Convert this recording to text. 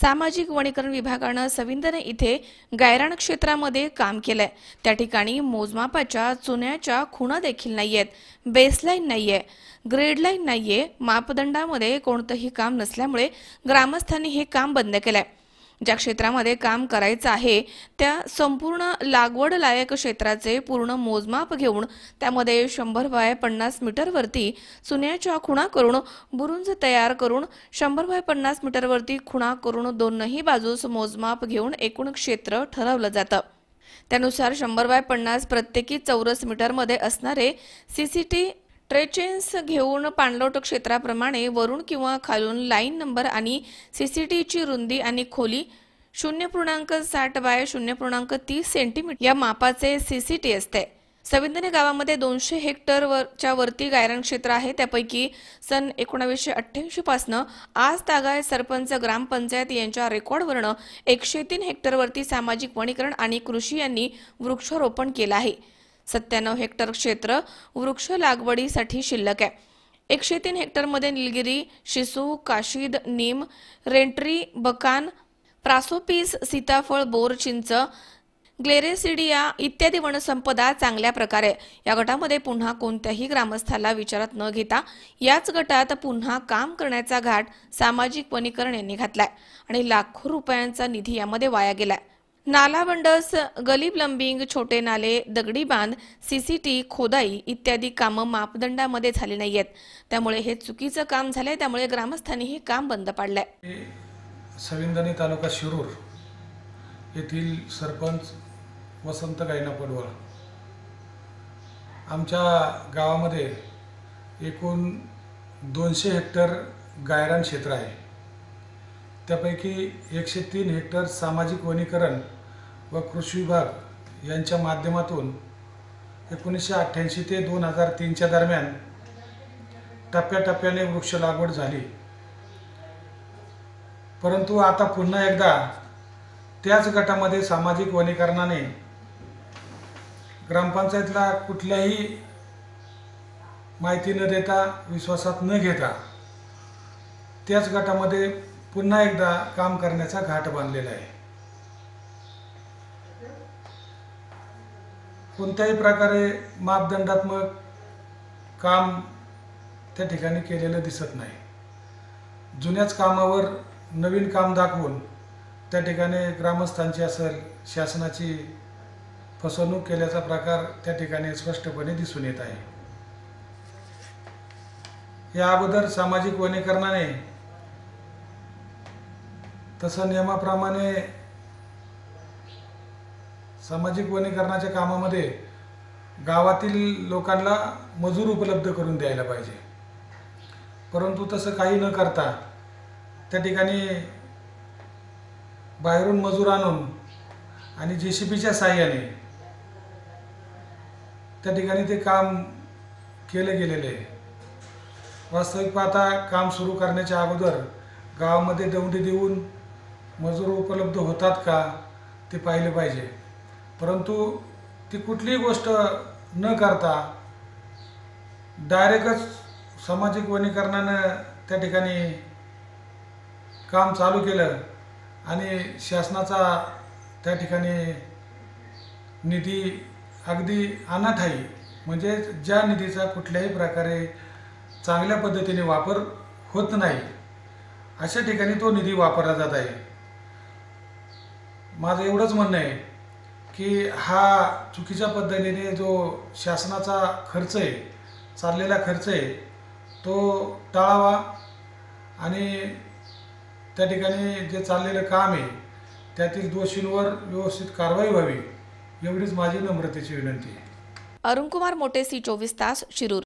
सामाजिक वनीकरण विभागानं सविंदने इथे गायरान क्षेत्रामध्ये काम केलंय. त्या ठिकाणी मोजमापाच्या चुन्याच्या खुणा देखील नाहीयेत. बेसलाईन नाहीये. ग्रेडलाईन नाहीये. मापदंडामध्ये कोणतंही काम नसल्यामुळे ग्रामस्थांनी हे काम बंद केलंय. ज्या क्षेत्रामध्ये काम करायचं आहे त्या संपूर्ण लागवड लायक क्षेत्राचे पूर्ण मोजमाप घेऊन त्यामध्ये शंभर बाय पन्नास मीटरवरती सुन्याच्या खुणा करून बुरुंज तयार करून शंभर बाय पन्नास मीटरवरती खुणा करून दोनही बाजूस मोजमाप घेऊन एकूण क्षेत्र ठरवलं जातं. त्यानुसार शंभर बाय पन्नास प्रत्येकी चौरस मीटरमध्ये असणारे सी सी टी ट्रेचेन्स घेऊन पाणलोट क्षेत्राप्रमाणे वरून किंवा खालून लाईन नंबर आणि सी सी टीची रुंदी आणि खोली शून्य पूर्णांक साठ बाय शून्य पूर्णांक तीस सेंटीमीटर या मापाचे सी सी टी असते. सविंदने गावामध्ये दोनशे हेक्टर वरच्या वरती गायरण क्षेत्र आहे. त्यापैकी सन एकोणावीसशे अठ्ठ्याऐंशी पासनं आज तागाय सरपंच ग्रामपंचायत यांच्या रेकॉर्डवरनं एकशे तीन हेक्टरवरती सामाजिक वनीकरण आणि कृषी यांनी वृक्षारोपण केलं आहे. सत्त्याण्णव हेक्टर क्षेत्र वृक्ष लागवडीसाठी शिल्लक आहे. एकशे तीन हेक्टरमध्ये निलगिरी शिसू काशीद नीम रेंट्री बकान प्रासोपीस सीताफळ बोर चिंच ग्लेरेसिडिया इत्यादी वनसंपदा चांगल्या प्रकारे या गटामध्ये पुन्हा कोणत्याही ग्रामस्थाला विचारात न घेता याच गटात पुन्हा काम करण्याचा घाट सामाजिक वनीकरण यांनी घातलाय आणि लाखो रुपयांचा निधी यामध्ये वाया गेलाय. नाला बंडस गली प्लंबिंग छोटे नाले दगडी बांध सीसीटी खोदाई इत्यादी कामं मापदंडामध्ये झाली नाहीयेत. त्यामुळे हे चुकीचं काम झालंय त्यामुळे ग्रामस्थांनी हे काम बंद पाडलंय. सविंदनी तालुका शिरूर येथील सरपंच वसंत गायना पडवळ आमच्या गावामध्ये एकूण दोनशे हेक्टर गायरान क्षेत्र आहे. त्यापैकी एकशे तीन हेक्टर सामाजिक वनीकरण व कृषी विभाग यांच्या माध्यमातून एकोणीसशे अठ्ठ्याऐंशी ते दोन हजार तीनच्या दरम्यान टप्प्याटप्प्याने वृक्ष लागवड झाली. परंतु आता पुन्हा एकदा त्याच गटामध्ये सामाजिक वनीकरणाने ग्रामपंचायतला कुठल्याही माहिती न देता विश्वासात न घेता त्याच गटामध्ये पुन्हा एकदा काम करण्याचा घाट बांधलेला आहे. कोणत्याही प्रकारे मापदंडात्मक काम त्या ठिकाणी केलेलं दिसत नाही. जुन्याच कामावर नवीन काम दाखवून त्या ठिकाणी ग्रामस्थांची असेल शासनाची फसवणूक केल्याचा प्रकार त्या ठिकाणी स्पष्टपणे दिसून येत आहे. या अगोदर सामाजिक वनीकरणाने तसं नियमाप्रमाणे सामाजिक वनीकरणाच्या कामामध्ये गावातील लोकांना मजूर उपलब्ध करून द्यायला पाहिजे. परंतु तसं काही न करता त्या ठिकाणी बाहेरून मजूर आणून आणि जे सी बीच्या साह्याने त्या ठिकाणी ते काम केलं गेलेले. आहे वास्तविक पाहता काम सुरू करण्याच्या अगोदर गावामध्ये दौंडी देऊन मजूर उपलब्ध होतात का ते पाहिले पाहिजे. परंतु ती कुठलीही गोष्ट न करता डायरेक्टच सामाजिक वनीकरणानं त्या ठिकाणी काम चालू केलं आणि शासनाचा त्या ठिकाणी निधी अगदी अनाठाई म्हणजे ज्या निधीचा कुठल्याही प्रकारे चांगल्या पद्धतीने वापर होत नाही अशा ठिकाणी तो निधी वापरला जात आहे. माझं एवढंच म्हणणं आहे की हा चुकीच्या पद्धतीने जो शासनाचा खर्च आहे चाललेला खर्च आहे तो टाळावा आणि त्या ठिकाणी जे चाललेलं काम आहे त्यातील दोषींवर व्यवस्थित कारवाई व्हावी एवढीच माझी नम्रतेची विनंती आहे. अरुणकुमार मोटे सी चोवीस तास शिरूर.